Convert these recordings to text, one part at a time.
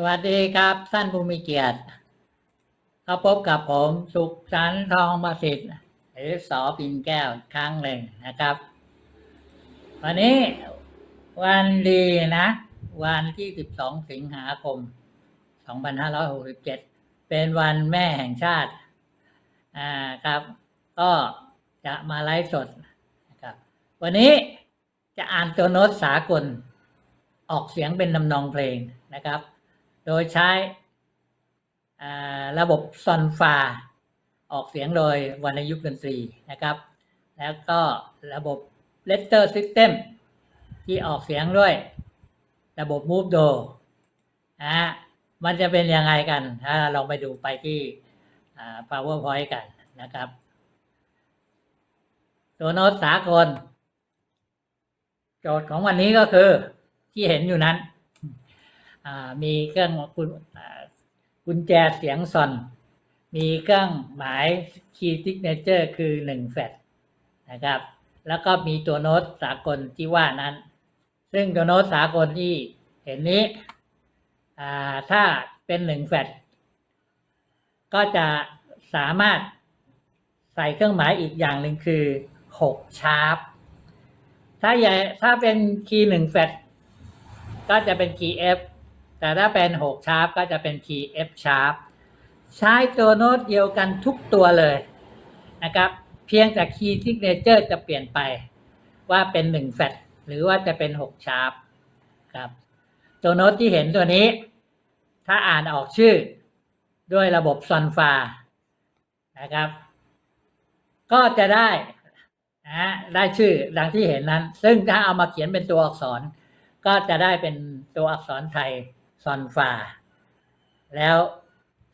สวัสดีครับท่านผู้มีเกียรติก็พบกับผมสุขสันต์ทองประสิทธิ์หรือสอปินแก้วครั้งหนึ่งนะครับ วันนี้วันดีนะ วันที่ 12 สิงหาคม 2567 เป็นวันแม่แห่งชาติอ่าครับ ก็จะมาไลฟ์สดนะครับ วันนี้จะอ่านตัวโน้ตสากล ออกเสียงเป็นนำนองเพลงนะครับ โดยใช้ระบบซอนฟาออกเสียงโดยวรรณยุกต์ดนตรีนะครับ แล้วก็ระบบ Letter System ที่ออกเสียงด้วย ระบบ Move Do นะมันจะเป็นยังไงกันถ้าลองไปดูไปที่ PowerPoint กันนะครับตัวโน้ตสากล โจทย์ของวันนี้ก็คือที่เห็นอยู่นั้น มีเครื่องกุญกุญแจเสียงซอน มีเครื่องหมาย Key Signature คือหนึ่งแฟลตนะครับ แล้วก็มีตัวโน้ตสากลที่ว่านั้น ซึ่งตัวโน้ตสากลที่เห็นนี้ถ้าเป็นหนึ่งแฟลตก็จะสามารถใส่เครื่องหมายอีกอย่างหนึ่งคือหกชาร์ปถ้าใหญ่ถ้าเป็นคีย์หนึ่งแฟลตก็จะเป็นคีย์ F แต่ถ้าเป็นหกชาร์ปก็จะเป็นคีย์ F ชาร์ปใช้ตัวโน้ตเดียวกันทุกตัวเลยนะครับเพียงแต่คีย์ซิกเนเจอร์จะเปลี่ยนไปว่าเป็นหนึ่งแฟลตหรือว่าจะเป็นหกชาร์ปครับตัวโน้ตที่เห็นตัวนี้ ถ้าอ่านออกชื่อด้วยระบบซอนฟานะครับ ก็จะได้นะได้ชื่อดังที่เห็นนั้น ซึ่งถ้าเอามาเขียนเป็นตัวอักษร ก็จะได้เป็นตัวอักษรไทย ซอนฟาแล้ว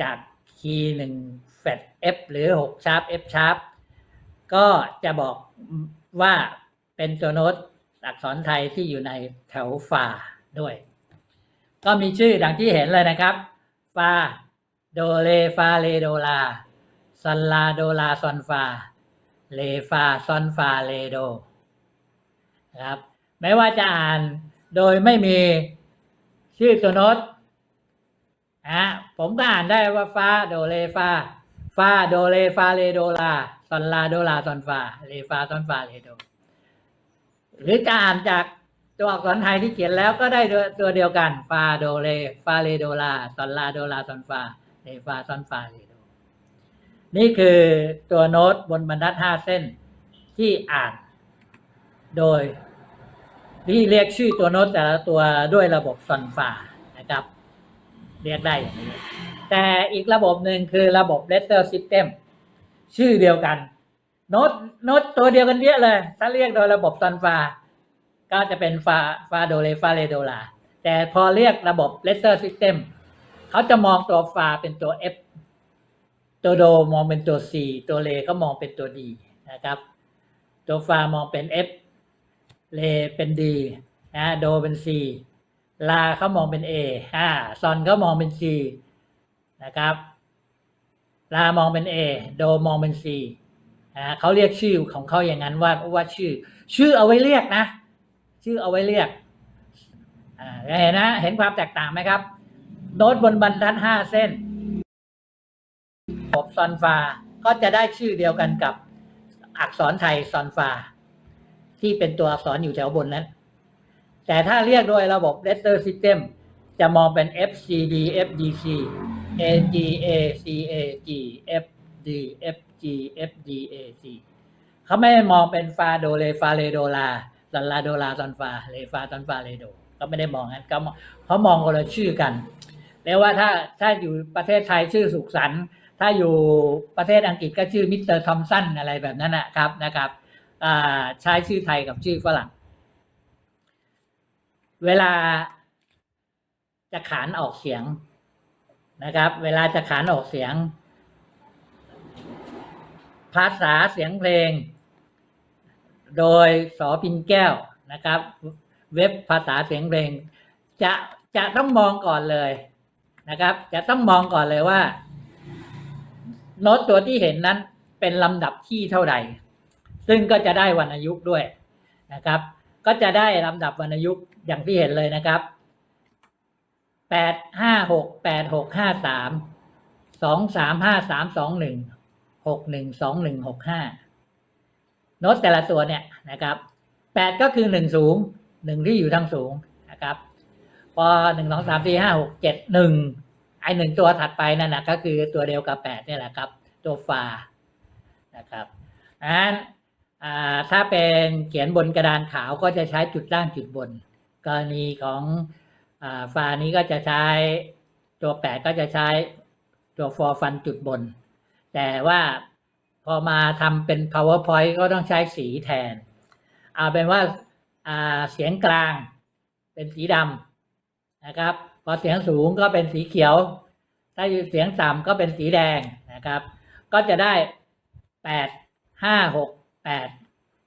จากคีย์หนึ่งแฟด F หรือหกชาร์ป F ชาร์ปก็จะบอกว่าเป็นตัวโน้ตอักษรไทยที่อยู่ในแถวฟาด้วย ก็มีชื่อดังที่เห็นเลยนะครับฟาโดเลฟาเลโดลาซอนลาโดลาซอนฟาเลฟาซอนฟาเลโดนะครับไม่ว่าจะอ่านโดยไม่มี ชื่อตัวโน้ตนะผมก็อ่านได้ว่าฟาโดเลฟาฟาโดเลฟาเลโดลาซอนลาโดลาซอนฟาเลฟาซอนฟาเลโด หรือจะอ่านจากตัวอักษรไทยที่เขียนแล้วก็ได้ตัวเดียวกันฟาโดเลฟาเลโดลาซอนลาโดลาซอนฟาเลฟาซอนฟาเลโด นี่คือตัวโน้ตบนบรรทัดห้าเส้นที่อ่านโดย ที่เรียกชื่อตัวโน้ตแต่ละตัวด้วยระบบซอนฟานะครับ เรียกได้อย่างนี้ แต่อีกระบบหนึ่งคือระบบ letter system ชื่อเดียวกัน โน้ตโน้ตตัวเดียวกันเยอะเลย ถ้าเรียกโดยระบบซอนฟาก็จะเป็นฟาฟาโดเลฟาเลโดลา แต่พอเรียกระบบ letter system เขาจะมองตัวฟาเป็นตัว F ตัวโดมองเป็นตัว C ตัวเลก็มองเป็นตัว D นะครับ ตัวฟามองเป็น F เลเป็น D นะโดเป็น C ลาเขามองเป็น A อ่าซอนเขามองเป็น C นะครับ ลามองเป็น A โดมองเป็น C อ่าเขาเรียกชื่อของเขาอย่างนั้นว่าว่าชื่อ ชื่อเอาไว้เรียกนะ ชื่อเอาไว้เรียกอ่าเห็นนะ เห็นความแตกต่างไหมครับ โน้ตบนบรรทัดห้าเส้นระบซอนฟาก็จะได้ชื่อเดียวกันกับอักษรไทยซอนฟา ที่เป็นตัวอักษรอยู่แถวบนนั้น แต่ถ้าเรียกโดยระบบ letter system จะมองเป็น F C D F D C A G A C A G F D F G F D A C เขาไม่ได้มองเป็นฟาโดเลฟาเลโดลาซอนลาโดลาซอนฟาเลฟาซอนฟาเลโดก็ไม่ได้มองงั้นเขามองเขามองคนละชื่อกันแล้วว่าถ้าถ้าอยู่ประเทศไทยชื่อสุขสันต์ถ้าอยู่ประเทศอังกฤษก็ชื่อมิสเตอร์ทอมสันอะไรแบบนั้นนะครับนะครับ ใช้ชื่อไทยกับชื่อฝรั่ง เวลาจะขานออกเสียงนะครับ เวลาจะขานออกเสียง ภาษาเสียงเพลง โดยสอพินแก้วนะครับ เว็บภาษาเสียงเพลง จะจะต้องมองก่อนเลยนะครับ จะต้องมองก่อนเลยว่า โน้ตตัวที่เห็นนั้นเป็นลำดับที่เท่าใด ซึ่งก็จะได้วรรณยุกต์ด้วยนะครับ ก็จะได้ลำดับวรรณยุกต์อย่างที่เห็นเลยนะครับแปดห้าหกแปดหกห้าสามสองสามห้าสามสองหนึ่งหกหนึ่งสองหนึ่งหกห้าโน้ตแต่ละตัวเนี่ยนะครับแปดก็คือหนึ่งสูงหนึ่งที่อยู่ทางสูงนะครับ พอหนึ่งสองสามสี่ห้าหกเจ็ดหนึ่งไอหนึ่งตัวถัดไปนั่นนะก็คือตัวเดียวกับแปดนี่แหละครับ ตัวฟานะครับอัน ถ้าเป็นเขียนบนกระดานขาวก็จะใช้จุดล่างจุดบน กรณีของอฟานี้ก็จะใช้ตัวแปดก็จะใช้ตัวฟอร์ฟันจุดบน แต่ว่าพอมาทำเป็น powerpoint ก็ต้องใช้สีแทน เอาเป็นว่าอ่าเสียงกลางเป็นสีดำนะครับ พอเสียงสูงก็เป็นสีเขียว ถ้าเสียงต่ำก็เป็นสีแดงนะครับ ก็จะได้แปดห้าหก แปด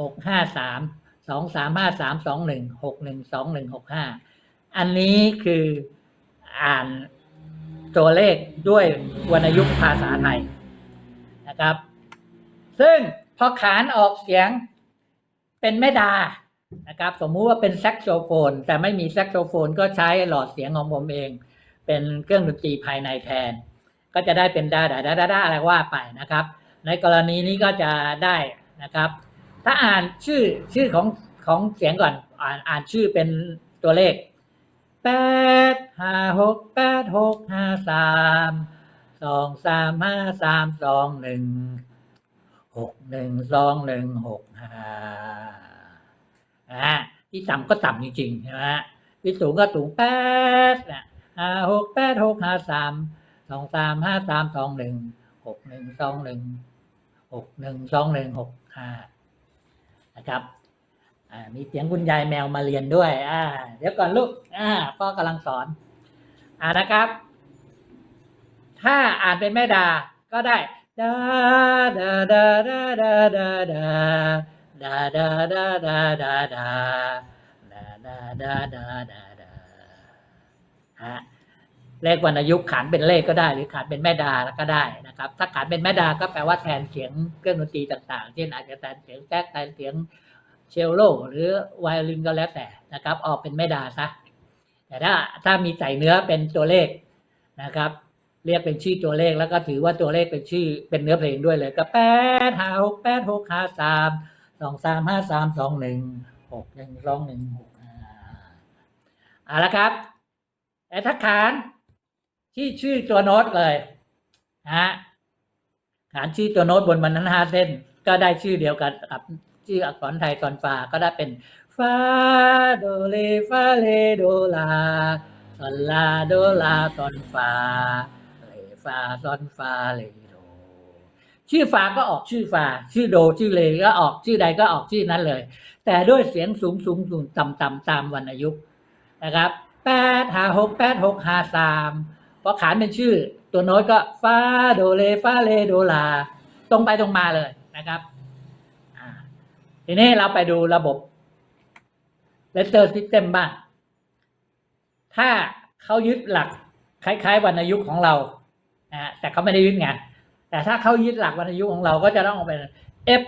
หกห้าสามสองสามห้าสามสองหนึ่งหกหนึ่งสองหนึ่งหกห้าอันนี้คืออ่านตัวเลขด้วยวรรณยุกต์ภาษาไทยนะครับ ซึ่งพอขานออกเสียงเป็นแม่ดานะครับ สมมุติว่าเป็นแซกโซโฟน แต่ไม่มีแซกโซโฟนก็ใช้หลอดเสียงของผมเอง เป็นเครื่องดนตรีภายในแทน ก็จะได้เป็นดาดาดาดาดาอะไรว่าไปนะครับ ในกรณีนี้ก็จะได้ นะครับ ถ้าอ่านชื่อชื่อของของเสียงก่อนอ่านอ่านชื่อเป็นตัวเลขแปดห้าหกแปดหกห้าสามสองสามห้าสามสองหนึ่งหกหนึ่งสองหนึ่งหกห้าอ่าที่ต่ำก็ต่ำจริงๆใช่ไหมฮะที่สูงก็สูงแปดนะห้าหกแปดหกห้าสามสองสามห้าสามสองหนึ่งหกหนึ่งสองหนึ่งหกหนึ่งสองหนึ่งหก นะครับมีเสียงคุณยายแมวมาเรียนด้วยอ่าเดี๋ยวก่อนลูกอ่าพ่อกำลังสอนอ่านะครับ ถ้าอ่านเป็นแม่ดา ก็ได้ดาดาดาดาดาดาดาดาดาดาดาดาดาดาดาดาดาดาฮะ เลขวรรณยุกต์ขานเป็นเลขก็ได้ หรือขานเป็นแม่ดาก็ได้นะครับ ถ้าขานเป็นแม่ดาก็แปลว่าแทนเสียงเครื่องดนตรีต่างๆ เช่นอาจจะแทนเสียงแจ๊กแทนเสียงเชลโลหรือไวโอลินก็แล้วแต่นะครับ ออกเป็นแม่ดาซะแต่ถ้าถ้ามีใส่เนื้อเป็นตัวเลขนะครับ เรียกเป็นชื่อตัวเลขแล้วก็ถือว่าตัวเลขเป็นชื่อเป็นเนื้อเพลงด้วยเลยก็แปดห้าหกแปดหกห้าสามสองสามห้าสามสองหนึ่งหกหนึ่งสองหนึ่งหกห้าเอาละครับแต่ถ้าขาน ที่ชื่อตัวโน้ตเลยนะฮะขานชื่อตัวโน้ตบนบรรทัดห้าเส้น ก็ได้ชื่อเดียวกันกับชื่ออักษรไทยตอนฟาก็ได้เป็นฟาโดเลฟาเลโดลาซอนลาโดลาตอนฟาเลฟาตอนฟาเลโดชื่อฟาก็ออกชื่อฟาชื่อโดชื่อเลก็ออกชื่อใดก็ออกชื่อนั้นเลย แต่ด้วยเสียงสูงสูงสูงต่ำต่ำตามวรรณยุกต์นะครับแปดห้าหกแปดหกห้าสาม อขานเป็นชื่อตัวโน้ตก็ฟาโดเลฟาเลโดลา ตรงไปตรงมาเลยนะครับทีนี้เราไปดูระบบ letter system บ้าง ถ้าเขายึดหลักคล้ายๆวรรณยุกต์ของเรานะแต่เขาไม่ได้ยึดไงแต่ถ้าเขายึดหลักวรรณยุกต์ของเราก็จะต้องเป็น F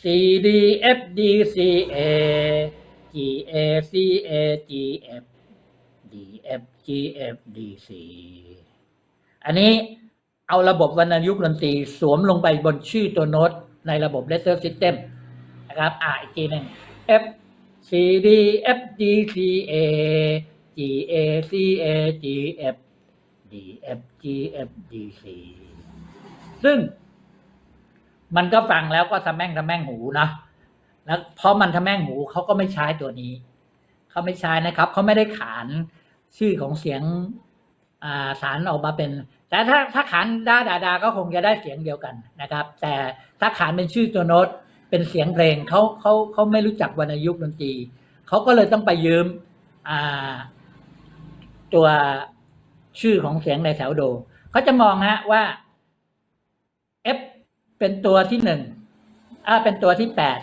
C D F D C A G A C A G F D F G F D C อันนี้เอาระบบวรรณยุกต์ดนตรีสวมลงไปบนชื่อตัวโน้ตในระบบ letter system นะครับ อ่าอีกทีหนึ่ง F C D F G C A G A C A G F D F G F D C ซึ่ง มันก็ฟังแล้วก็ทำแม่งทำแม่งหูนะแล้วเพราะมันทำแม่งหูเขาก็ไม่ใช้ตัวนี้ เขาไม่ใช้นะครับ เขาไม่ได้ขาน ชื่อของเสียงอ่าสารออกมาเป็น แต่ถ้าถ้าขานดาดาดาก็คงจะได้เสียงเดียวกันนะครับ แต่ถ้าขานเป็นชื่อตัวโน้ตเป็นเสียงเพลงเขาเขาเขาไม่รู้จักวรรณยุกต์ดนตรีเขาก็เลยต้องไปยืมอ่าตัวชื่อของเสียงในแถวโดเขาจะมองฮะว่า F เป็นตัวที่หนึ่งอ่าเป็นตัวที่แปด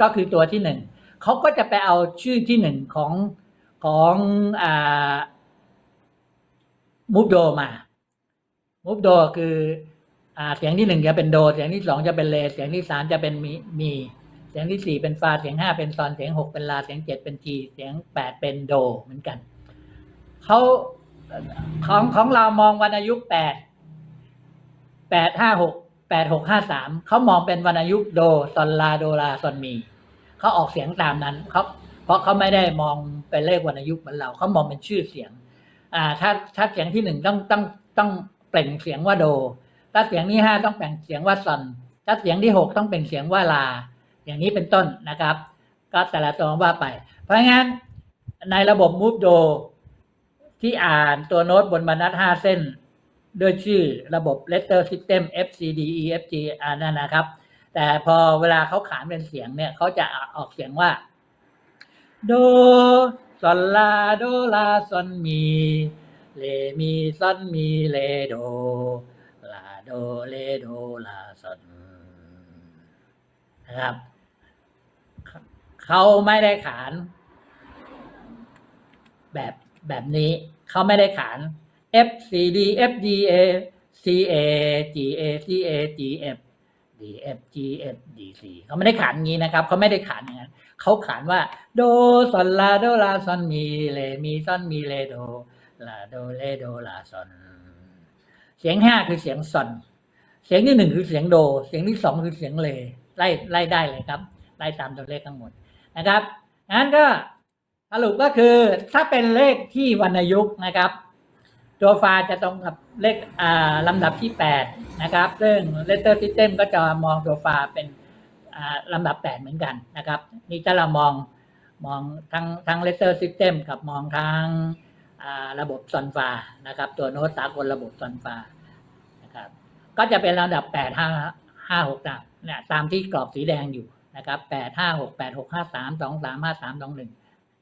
ก็คือตัวที่หนึ่งเขาก็จะไปเอาชื่อที่หนึ่งของของอ่า มูฟโดมามูฟโดคืออ่าเสียงที่หนึ่งจะเป็นโด เสียงที่สองจะเป็นเล เสียงที่สามจะเป็นมีมี เสียงที่สี่เป็นฟา เสียงห้าเป็นซอน เสียงหกเป็นลา เสียงเจ็ดเป็นจี เสียงแปดเป็นโดเหมือนกันเขาของของเรามองวรรณยุกต์แปดแปดห้าหกแปดหกห้าสามเขามองเป็นวรรณยุกต์โดซอนลาโดลาซอนมีเขาออกเสียงตามนั้นเขาเพราะเขาไม่ได้มองเป็นเลขวรรณยุกต์เหมือนเราเขามองเป็นชื่อเสียง อ่าถ้าถ้าเสียงที่หนึ่งต้องต้องต้องเปล่งเสียงว่าโด ถ้าเสียงที่ห้าต้องเปล่งเสียงว่าซอน ถ้าเสียงที่หกต้องเป็นเสียงว่าลา อย่างนี้เป็นต้นนะครับ ก็แต่ละตัวว่าไป เพราะงั้นในระบบมูฟโดที่อ่านตัวโน้ตบนบรรทัดห้าเส้น ด้วยชื่อระบบ letter system F C D E F G อ่านั่นนะครับ แต่พอเวลาเขาขานเป็นเสียงเนี่ยเขาจะออกเสียงว่า โด ซอนลาโดลาซอนมี เลมีซอนมีเลโด ลาโดเลโดลาซอนนะครับ เขาไม่ได้ขาน แบบแบบนี้ เขาไม่ได้ขาน F C D F D A C A G A C A G F D F G F D C เขาไม่ได้ขานงี้นะครับ เขาไม่ได้ขานอย่างนั้น เขาขานว่า โดซอนลาโดลาซอนมีเลมีซอนมีเลโดลาโดเลโดลาซอนเสียงห้าคือเสียงซอนเสียงที่หนึ่งคือเสียงโด เสียงที่สองคือเสียงเลไล่ไล่ได้เลยครับ ไล่ตามตัวเลขทั้งหมดนะครับงั้นก็สรุปก็คือถ้าเป็นเลขที่วรรณยุกต์นะครับ ตัวฟาจะตรงกับเลขอ่าลำดับที่แปดนะครับ ซึ่ง letter system ก็จะมองตัวฟาเป็น ลำดับแปดเหมือนกันนะครับ นี่ถ้าเรามองมองทั้งทั้ง letter system กับมองทั้งระบบซอนฟานะครับ ตัวโน้ตสากลระบบซอนฟานะครับก็จะเป็นลำดับแปดห้าห้าหกตามเนี่ยตามที่กรอบสีแดงอยู่นะครับแปดห้าหกแปดหกห้าสามสองสามห้าสามสองหนึ่ง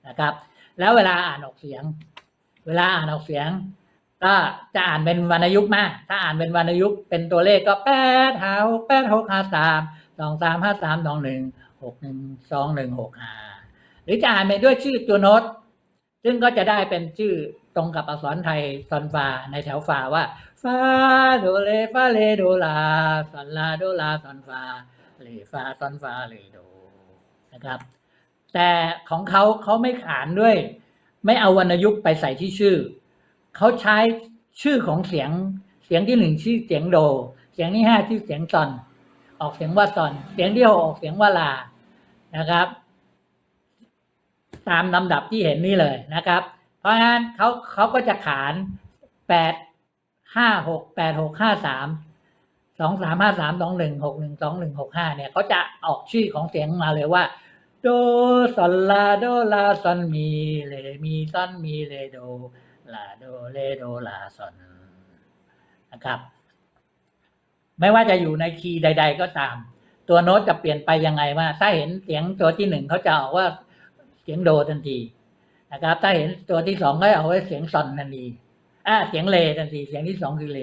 นะครับแล้วเวลาอ่านออกเสียง เวลาอ่านออกเสียง ก็จะอ่านเป็นวรรณยุกต์มาก ถ้าอ่านเป็นวรรณยุกต์เป็นตัวเลขก็แปดห้าหกแปดหกห้าสามสองสามห้าสามสองหนึ่งหกหนึ่งสองหนึ่งหกห้าหรือจะอ่านไปด้วยชื่อตัวโน้ตซึ่งก็จะได้เป็นชื่อตรงกับอักษรไทยซอนฟาในแถวฟาว่าฟาโดเลฟาเลโดลาซอนลาโดลาซอนฟาเลฟาซอนฟาเลโดนะครับ แต่ของเขาเขาไม่ขานด้วย ไม่เอาวรรณยุกต์ไปใส่ที่ชื่อ เขาใช้ชื่อของเสียงเสียงที่หนึ่งชื่อเสียงโด เสียงที่ห้าชื่อเสียงซอน ออกเสียงว่าซอน เสียงที่หกออกเสียงว่าลานะครับ ตามลำดับที่เห็นนี่เลยนะครับ เพราะงั้นเขาเขาก็จะขานแปดห้าหกแปดหกห้าสามสองสามห้าสามสองหนึ่งหกหนึ่งสองหนึ่งหกห้าเนี่ยเขาจะออกชื่อของเสียงมาเลยว่าโดซอนลาโดลาซอนมีเลมีซอนมีเลโด ลาโดเลโดลาซอนนะครับ ไม่ว่าจะอยู่ในคีย์ใด ๆ ก็ตาม ตัวโน้ตจะเปลี่ยนไปยังไงว่า ถ้าเห็นเสียงตัวที่หนึ่งเขาจะออกว่าเสียงโดทันทีนะครับ ถ้าเห็นตัวที่สองก็เอาไว้เสียงซอนทันทีอ่าเสียงเลทันที เสียงที่สองคือเล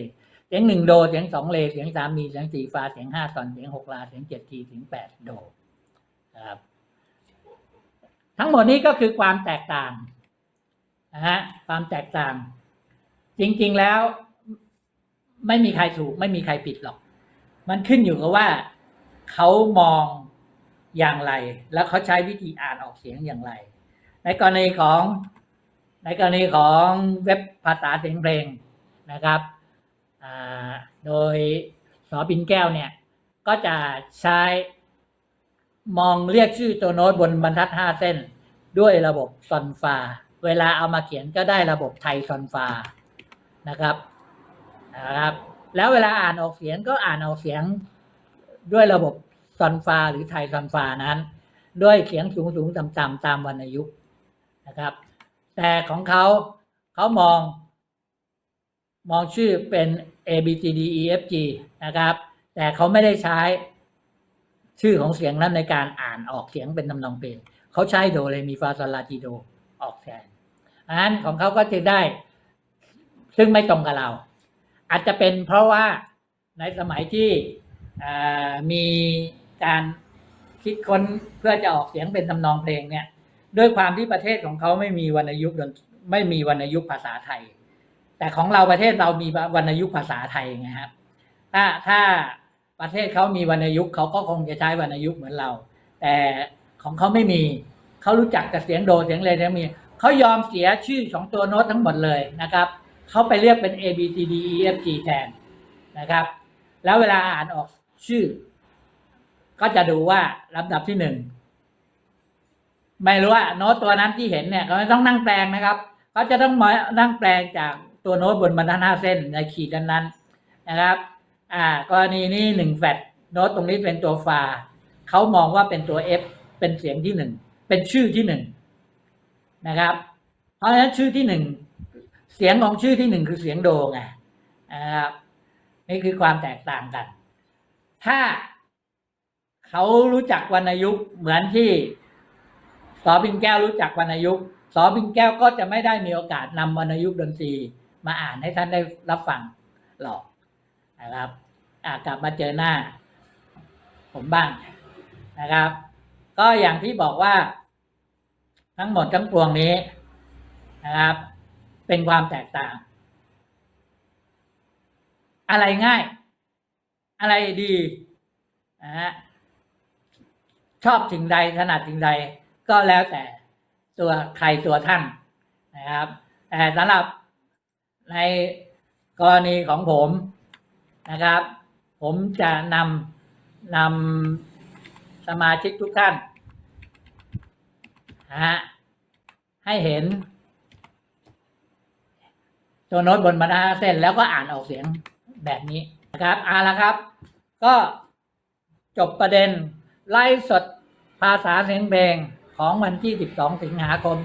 เสียงหนึ่งโด เสียงสองเล เสียงสามมี เสียงสี่ฟา เสียงห้าซอน เสียงหกลา เสียงเจ็ดที เสียงแปดโด ครับ ทั้งหมดนี้ก็คือความแตกต่าง นะฮะความแตกต่าง จริง ๆแล้ว ไม่มีใครถูก ไม่มีใครผิดหรอก มันขึ้นอยู่กับว่าเขามองอย่างไร แล้วเขาใช้วิธีอ่านออกเสียงอย่างไร ในกรณีของในกรณีของเว็บภาษาเสียงเพลงนะครับโดยสอปินแก้วเนี่ย ก็จะใช้มองเรียกชื่อตัวโน้ตบนบรรทัดห้าเส้น ด้วยระบบซอนฟา เวลาเอามาเขียนก็ได้ระบบไทยซอนฟานะครับนะครับ แล้วเวลาอ่านออกเสียงก็อ่านออกเสียงด้วยระบบซอนฟาหรือไทยซอนฟานั้น ด้วยเสียงสูงสูงต่ำต่ำตามวรรณยุกต์นะครับ แต่ของเขาเขามอง มองชื่อเป็น A B C D E F G นะครับ แต่เขาไม่ได้ใช้ชื่อของเสียงนั้นในการอ่านออกเสียงเป็นทำนองเพลงเขาใช้โดเรมีฟาซอลลาติโดออกแทน อันนั้นของเขาก็จะได้ ซึ่งไม่ตรงกับเรา อาจจะเป็นเพราะว่าในสมัยที่มีการคิดค้นเพื่อจะออกเสียงเป็นทำนองเพลงเนี่ย ด้วยความที่ประเทศของเขาไม่มีวรรณยุกต์ไม่มีวรรณยุกต์ภาษาไทย แต่ของเราประเทศเรามีวรรณยุกต์ภาษาไทยไงครับถ้าถ้าประเทศเขามีวรรณยุกต์เขาก็คงจะใช้วรรณยุกต์เหมือนเรา แต่ของเขาไม่มีเขารู้จักแต่เสียงโดเสียงเลเสียงมี เขายอมเสียชื่อของตัวโน้ตทั้งหมดเลยนะครับเขาไปเรียกเป็น A B C D E F G แทนนะครับ แล้วเวลาอ่านออกชื่อ ก็จะดูว่าลำดับที่หนึ่งไม่รู้ว่าโน้ตตัวนั้นที่เห็นเนี่ยเขาไม่ต้องนั่งแปลงนะครับเขาจะต้องมานั่งแปลงจากตัวโน้ตบนบรรทัดห้าเส้นในขีดนั้นๆนะครับ อ่ากรณีนี้หนึ่งแฟดโน้ตตรงนี้เป็นตัวฟาเขามองว่าเป็นตัว F เป็นเสียงที่หนึ่งเป็นชื่อที่หนึ่ง นะครับ เพราะฉะนั้นชื่อที่หนึ่งเสียงของชื่อที่หนึ่งคือเสียงโดไงนะครับนี่คือความแตกต่างกัน ถ้าเขารู้จักวรรณยุกต์เหมือนที่สอบินแก้วรู้จักวรรณยุกต์สอบินแก้วก็จะไม่ได้มีโอกาสนำวรรณยุกต์ดนตรีมาอ่านให้ท่านได้รับฟังหรอกนะครับอากลับมาเจอหน้า ผมบ้างนะครับ ก็อย่างที่บอกว่า ทั้งหมดทั้งปวงนี้นะครับ เป็นความแตกต่าง อะไรง่าย อะไรดีนะฮะชอบสิ่งใดถนัดสิ่งใด ก็แล้วแต่ตัวใครตัวท่านนะครับแต่สำหรับในกรณีของผมนะครับ ผมจะนำนำสมาชิกทุกท่านนะฮะ ให้เห็น ตัวโน้ตบนบรรทัดเส้นแล้วก็อ่านออกเสียงแบบนี้นะครับเอาละครับ ก็จบประเด็นไล่สดภาษาเสียงเพลงของวันที่ 12 สิงหาคม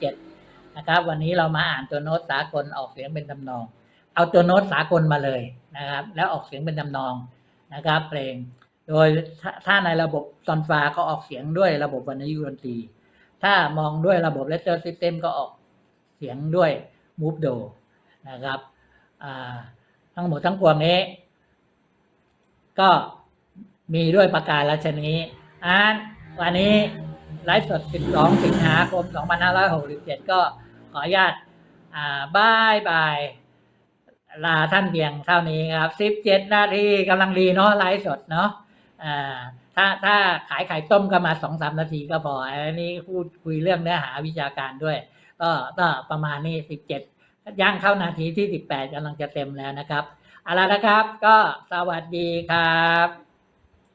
2567 นะครับ วันนี้เรามาอ่านตัวโน้ตสากลออกเสียงเป็นทำนอง เอาตัวโน้ตสากลมาเลยนะครับ แล้วออกเสียงเป็นทำนองนะครับ เพลง โดยถ้าถ้าในระบบซอนฟาก็ออกเสียงด้วยระบบวรรณยุกต์ดนตรี ถ้ามองด้วยระบบเลเ t อร์ซิสเต็มก็ออกเสียงด้วยมูฟโดนะครับทั้งหมดทั้งปวงนี้ ก็มีด้วยประการละชนี้อ่านวันนี้ไลฟ์สด 12 สิงหาคม 2567 ก็ขออนุญาตบายบาย ลาท่านเพียงเท่านี้ครับ 17 นาทีกำลังดีเนาะไลฟ์สดเนาะอ่า ถ้าถ้าขายไข่ต้มก็มาสองสามนาทีก็พอ อันนี้พูดคุยเรื่องเนื้อหาวิชาการด้วย ก็ก็ประมาณนี้สิบเจ็ดย่างเข้านาทีที่สิบแปดกำลังจะเต็มแล้วนะครับเอาละนะครับ ก็สวัสดีครับ